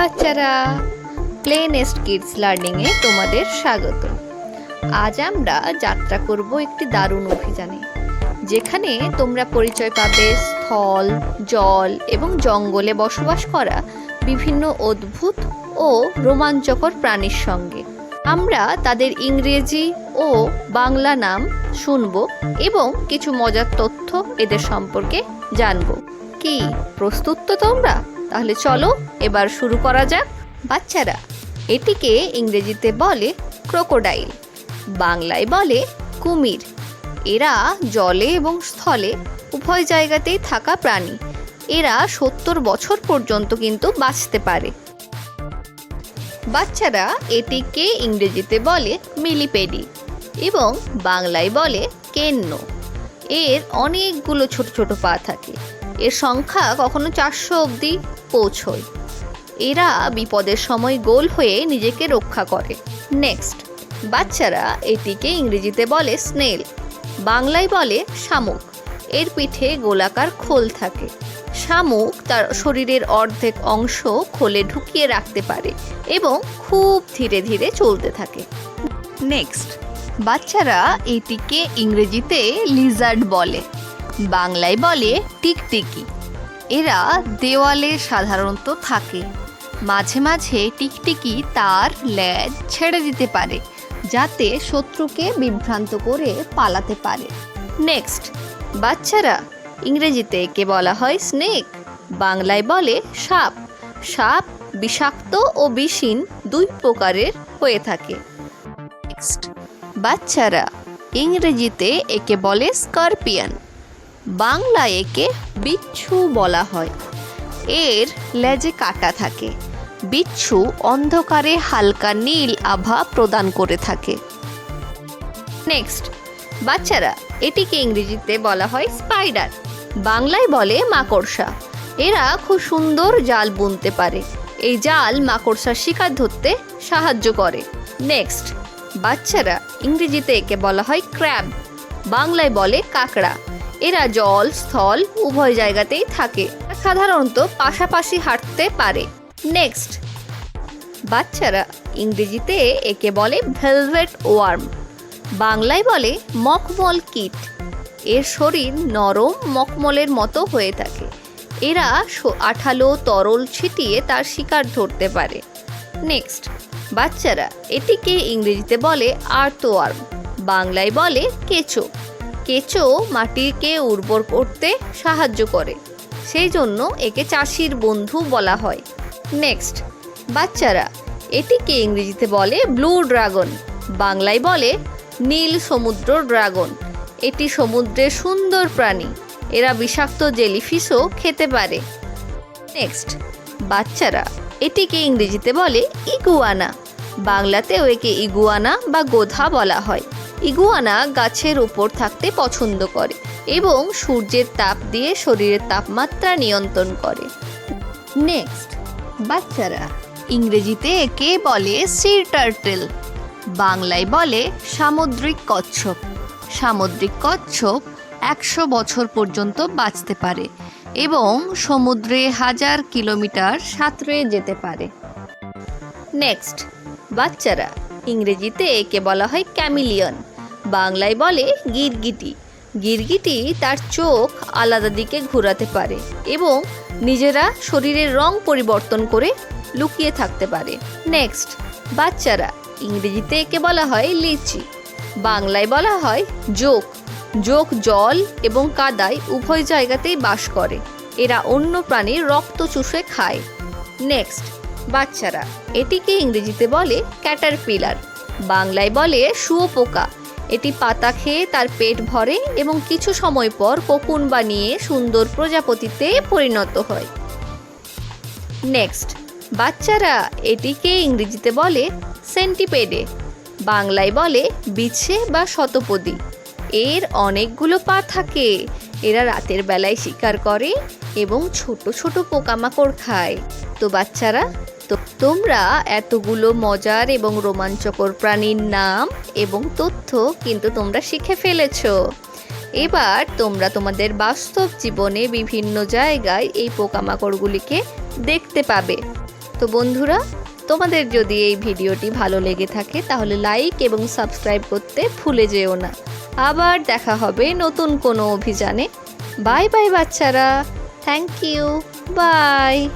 বাচ্চারা play nest kids লার্নিংয়ে তোমাদের স্বাগত। আজ আমরা যাত্রা করব একটি দারুণ অভিযানে, যেখানে তোমরা পরিচয় পাবে স্থল, জল এবং জঙ্গলে বসবাস করা বিভিন্ন অদ্ভুত ও রোমাঞ্চকর প্রাণীর সঙ্গে। আমরা তাদের ইংরেজি ও বাংলা নাম শুনব এবং কিছু মজার তথ্য এদের সম্পর্কে জানব। কি, প্রস্তুত তো তোমরা? তাহলে চলো এবার শুরু করা যাক। বাচ্চারা, এটিকে ইংরেজিতে বলে ক্রোকোডাইল বাংলায় বলে কুমির। এরা জলে এবং স্থলে উভয় জায়গাতেই থাকা প্রাণী। এরা সত্তর বছর পর্যন্ত কিন্তু বাঁচতে পারে। বাচ্চারা এটিকে ইংরেজিতে বলে মিলিপেডি এবং বাংলায় বলে কেন্ন। এর অনেকগুলো ছোট ছোট পা থাকে। এর সংখ্যা কখনো চারশো অবধি পৌঁছয়। এরা বিপদের সময় গোল হয়ে নিজেকে রক্ষা করে। নেক্সট, বাচ্চারা এটিকে ইংরেজিতে বলে স্নেল, বাংলায় বলে শামুক। এর পিঠে গোলাকার খোল থাকে। শামুক তার শরীরের অর্ধেক অংশ খোলে ঢুকিয়ে রাখতে পারে এবং খুব ধীরে ধীরে চলতে থাকে। নেক্সট, বাচ্চারা এটিকে ইংরেজিতে লিজার্ড বলে। বাংলায় বলে টিকটিকি। এরা দেওয়ালে সাধারণত থাকে। মাঝে মাঝে টিকটিকি তার ল্যাজ ছেড়ে দিতে পারে, যাতে শত্রুকে বিভ্রান্ত করে পালাতে পারে। নেক্সট বাচ্চারা, ইংরেজিতে একে বলা হয় স্নেক বাংলায় বলে সাপ। সাপ বিষাক্ত ও বিষীন দুই প্রকারের হয়ে থাকে। নেক্সট বাচ্চারা, ইংরেজিতে একে বলে স্করপিয়ান বাংলায় একে বিচ্ছু বলা হয়। এর লেজে কাটা থাকে। বিচ্ছু অন্ধকারে হালকা নীল আভা প্রদান করে থাকে। নেক্সট বাচ্চারা এটিকে ইংরেজিতে বলা হয় স্পাইডার বাংলায় বলে মাকড়সা। এরা খুব সুন্দর জাল বুনতে পারে। এই জাল মাকড়সার শিকার ধরতে সাহায্য করে। নেক্সট বাচ্চারা ইংরেজিতে একে বলা হয় ক্র্যাব বাংলায় বলে কাকড়া। এরা জল, স্থল উভয় জায়গাতেই থাকে। সাধারণত পাশাপাশি হাঁটতে পারে। নেক্সট বাচ্চারা ইংরেজিতে একে বলে ভেলভেট ওয়ার্ম বাংলায় বলে মকমল কিট। এর শরীর নরম মকমলের মতো হয়ে থাকে। এরা আঠালো, তরল ছিটিয়ে তার শিকার ধরতে পারে। নেক্সট বাচ্চারা এটিকে ইংরেজিতে বলে আর্থওয়ার্ম বাংলায় বলে কেঁচো। কেঁচো মাটিকে উর্বর করতে সাহায্য করে। সেই জন্য একে চাষির বন্ধু বলা হয়। নেক্সট, বাচ্চারা, এটিকে ইংরেজিতে বলে ব্লু ড্রাগন। বাংলায় বলে নীল সমুদ্র ড্রাগন। এটি সমুদ্রের সুন্দর প্রাণী। এরা বিষাক্ত জেলিফিশও খেতে পারে। নেক্সট, বাচ্চারা, এটিকে ইংরেজিতে বলে ইগুয়ানা। বাংলাতেও একে ইগুয়ানা বা গোধা বলা হয়। ইগুয়ানা গাছের উপর থাকতে পছন্দ করে এবং সূর্যের তাপ দিয়ে শরীরের তাপমাত্রা নিয়ন্ত্রণ করে। নেক্সট, বাচ্চারা। ইংরেজিতে একে বলে সি টার্টেল বাংলায় বলে সামুদ্রিক কচ্ছপ। সামুদ্রিক কচ্ছপ একশো বছর পর্যন্ত বাঁচতে পারে এবং সমুদ্রে হাজার কিলোমিটার সাঁতরে যেতে পারে। নেক্সট, বাচ্চারা। ইংরেজিতে একে বলা হয় ক্যামিলিয়ন। বাংলায় বলে গিরগিটি। গিরগিটি তার চোখ আলাদা দিকে ঘোরাতে পারে এবং নিজেরা শরীরের রং পরিবর্তন করে লুকিয়ে থাকতে পারে। নেক্সট, বাচ্চারা, ইংরেজিতে একে বলা হয় লিচি। বাংলায় বলা হয় জোক। জোক জল এবং কাদায় উভয় জায়গাতেই বাস করে। এরা অন্য প্রাণীর রক্ত চুষে খায়। নেক্সট, বাচ্চারা, এটিকে ইংরেজিতে বলে ক্যাটারপিলার। বাংলায় বলে শুয়োপোকা। এটি পাতা খেয়ে তার পেট ভরে এবং কিছু সময় পর কোকুন বানিয়ে সুন্দর প্রজাপতিতে পরিণত হয়। নেক্সট বাচ্চারা এটিকে ইংরেজিতে বলে সেন্টিপেডে বাংলায় বলে বিছে বা শতপদী। এর অনেকগুলো পা থাকে। এরা রাতের বেলায় শিকার করে এবং ছোট ছোট পোকামাকড় খায়। তো বাচ্চারা তো তোমরা এতগুলো মজার এবং রোমাঞ্চকর প্রাণীর নাম এবং তথ্য কিন্তু তোমরা শিখে ফেলেছো। এবার তোমরা তোমাদের বাস্তব জীবনে বিভিন্ন জায়গায় এই পোকামাকড়গুলিকে দেখতে পাবে। তো বন্ধুরা, তোমাদের যদি এই ভিডিওটি ভালো লেগে থাকে, তাহলে লাইক এবং সাবস্ক্রাইব করতে ভুলে যেও না। আবার দেখা হবে নতুন কোনো অভিযানে। বাই বাই বাচ্চারা। Thank you. বাই।